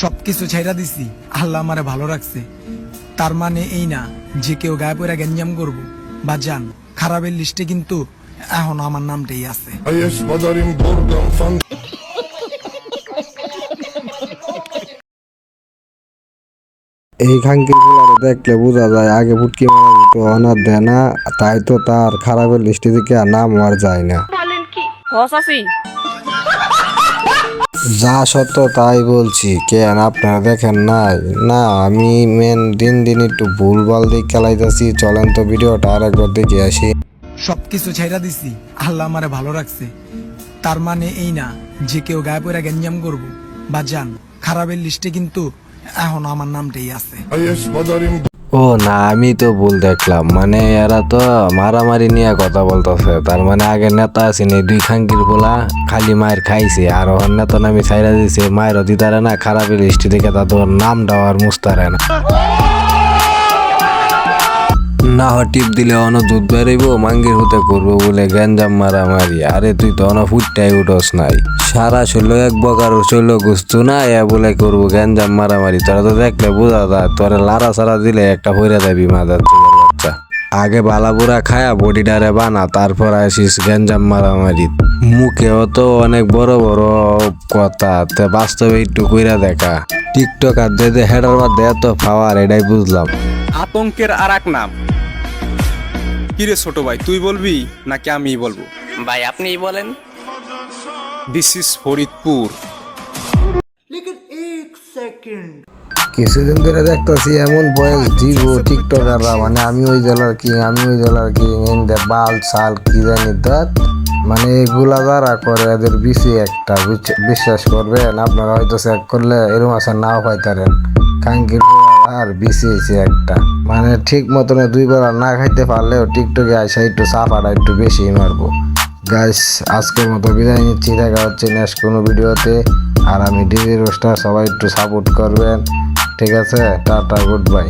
সবকিছু ছাইরা দিছি। আল্লাহ আমারে ভালো রাখছে। তার মানে এই না যে কেউ গায়ে পড়া গ্যাঞ্জাম করব। বা যান খারাপের লিস্টে কিন্তু এখন আমার নামটাই আছে। এই খাঙ্কির গুলারে দেখলে বোঝা যায় আগে ফুটকি মারা দিত অনার দেয় না তাই তো তার খারাপের লিস্টে থেকে নাম আর যায় না। হসাসি যা সত্য তাই বলছি। কেন আপনারা দেখেন নাই? না আমি মেন দিন দিন একটু ভুল ভালো দিক খেলাইতেছি। চলেন তো ভিডিওটা আর একবার দেখে আসি। সবকিছু ছাইরা দিছি। আল্লাহ আমারে ভালো রাখছে। তার মানে এই না যে কেউ গায়ে পড়া গ্যাঞ্জাম করব। বা যান খারাপের লিস্টে কিন্তু এখন আমার নামটাই আছে। ও, না, আমি তো ভুল দেখলাম। মানে এরা তো মারামারি নিয়ে কথা বলতেছে। তার মানে আগে নেতা আসেনি দুই খাঙ্কির বলা খালি মায়ের খাইছে। আর ওর নেতা নামি ছাইরা দিছে মায়েরও দিতারে না খারাপের লিস্টি থেকে তাদের নাম দেওয়ার মুস্তারে না। না হয় টিপ দিলে অন দুধ বেরোইব, মাঙ্গির হতে করব বলে গ্যাঞ্জাম মারামারি। আরে, তুই তো অন ফুটটাই উঠোস নাই। সারা ষোলো এক বকার ষোলো গুস্তু না এ বলে করব গ্যাঞ্জাম মারামারি। তোরা তো দেখলে বোঝা যায় তোরা লারা সারা দিলে একটা হইরা দেবি মাদার বাচ্চা। আগে বালাবুরা খায়া বডিটারে বানা তারপর আসিস গ্যাঞ্জাম মারামারি। মুখেও তো অনেক বড় বড় কথা তে বাস্তবে একটু কইরা দেখা। টিকটক আর দে দে হেডার বা দে তো পাওয়ার এটাই বুঝলাম। আতঙ্কের আর এক নাম। কিরে ছোট ভাই তুই বলবি নাকি আমি বলব? ভাই আপনিই বলেন। দিস ইজ ফরিদপুর কিছুদিন ধরে দেখতেছি এমন বয়স দিব টিকটকাররা মানে আমি ওই জেলার কি আমি ওই জেলার কি বাল সাল কি জানি দাঁত মানে এগুলা যারা করে এদের বেশি একটা বিশ্বাস করবেন? আপনারা হয়তো চেক করলে এরকম আছে নাও পাইতারেন। কাঙ্কির আর হয়েছে একটা। মানে ঠিক মতনে দুই বেলা না খাইতে পারলেও টিকটকে আসা একটু চাপাটা একটু বেশি মারবো। গাইস আজকের মতো বিদায় নিচ্ছি। দেখা হচ্ছে নেক্সট কোনো ভিডিওতে। আর আমি ডিজি রোস্টার, সবাই একটু সাপোর্ট করবেন। ঠিক আছে? Tata good bye